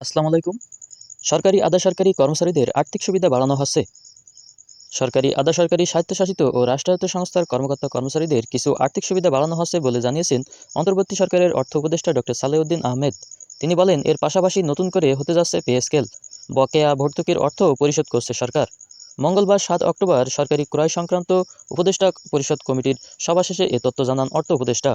আসসালামু আলাইকুম। সরকারি আধা সরকারি কর্মচারীদের আর্থিক সুবিধা বাড়ানো হচ্ছে। সরকারি আধা সরকারি স্বায়ত্তশাসিত ও রাষ্ট্রায়ত্ত সংস্থার কর্মকর্তা কর্মচারীদের কিছু আর্থিক সুবিধা বাড়ানো হচ্ছে বলে জানিয়েছেন অন্তর্বর্তী সরকারের অর্থ উপদেষ্টা ডক্টর সালেউদ্দিন আহমেদ। তিনি বলেন, এর পাশাপাশি নতুন করে হতে যাচ্ছে পে স্কেল। বকেয়া ভর্তুকির অর্থ পরিশোধ করছে সরকার। মঙ্গলবার সাত অক্টোবর সরকারি ক্রয় সংক্রান্ত উপদেষ্টা পরিষদ কমিটির সভা শেষে এ তথ্য জানান অর্থ উপদেষ্টা।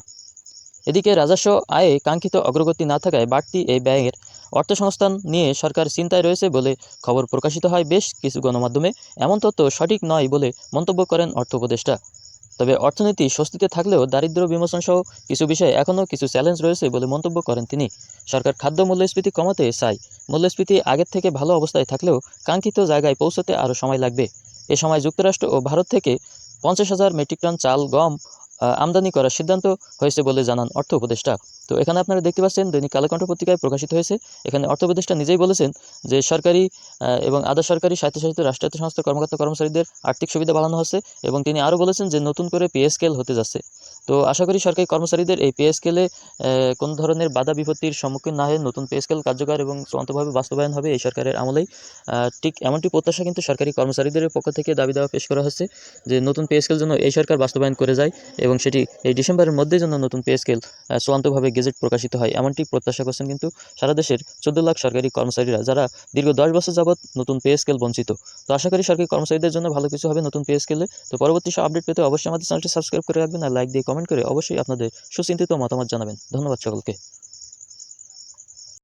এদিকে রাজস্ব আয়ে কাঙ্ক্ষিত অগ্রগতি না থাকায় বাড়তি এই ব্যয়ের অর্থসংস্থান নিয়ে সরকার চিন্তায় রয়েছে বলে খবর প্রকাশিত হয় বেশ কিছু গণমাধ্যমে। এমন তথ্য সঠিক নয় বলে মন্তব্য করেন অর্থ উপদেষ্টা। তবে অর্থনীতি স্বস্তিতে থাকলেও দারিদ্র বিমোচন সহ কিছু বিষয়ে এখনও কিছু চ্যালেঞ্জ রয়েছে বলে মন্তব্য করেন তিনি। সরকার খাদ্য মূল্যস্ফীতি কমাতে চায়। মূল্যস্ফীতি আগের থেকে ভালো অবস্থায় থাকলেও কাঙ্ক্ষিত জায়গায় পৌঁছতে আরও সময় লাগবে। এ সময় যুক্তরাষ্ট্র ও ভারত থেকে পঞ্চাশ হাজার মেট্রিক টন চাল, গম আমদানি করার সিদ্ধান্ত হয়েছে বলে জানান অর্থ উপদেষ্টা। তো এখানে আপনারা দেখতে পাচ্ছেন, দৈনিক কালাকণ্ঠ পত্রিকায় প্রকাশিত হয়েছে। এখানে অর্থ উপদেষ্টা নিজেই বলেছেন যে সরকারি এবং আধা সরকারি স্বায়ত্তশাসিত রাষ্ট্রায়ত্ত সংস্থার কর্মকর্তা কর্মচারীদের আর্থিক সুবিধা বাড়ানো হচ্ছে এবং তিনি আরও বলেছেন যে নতুন করে পিএসকেল স্কেল হতে যাচ্ছে। তো আশা করি সরকারি কর্মচারীদের এই পে স্কেলে কোনো ধরনের বাধা বিপত্তির সম্মুখীন না হয়ে নতুন পে স্কেল কার্যকর এবং চূড়ান্তভাবে বাস্তবায়ন হবে এই সরকারের আমলেই। ঠিক এমনটি প্রত্যাশা কিন্তু সরকারি কর্মচারীদের পক্ষ থেকে দাবি দেওয়া পেশ করা হচ্ছে যে নতুন পে স্কেল যেন এই সরকার বাস্তবায়ন করে যায় এবং সেটি এই ডিসেম্বরের মধ্যে যেন নতুন পে স্কেল চূড়ান্তভাবে গেজেট প্রকাশিত হয় এমনটি প্রত্যাশা করছেন কিন্তু সারা দেশের চোদ্দ লাখ সরকারি কর্মচারীরা যারা দীর্ঘ দশ বছর যাবৎ নতুন পে স্কেল বঞ্চিত। তো আশা করি সরকারি কর্মচারীদের জন্য ভালো কিছু হবে নতুন পে স্কেলে তো পরবর্তী সব আপডেট পেতে অবশ্যই আমাদের চ্যানেলটি সাবস্ক্রাইব করে রাখবেন আর লাইক দিয়ে কমেন্ট করে অবশ্যই আপনাদের সুচিন্তিত মতামত জানাবেন। ধন্যবাদ সকলকে।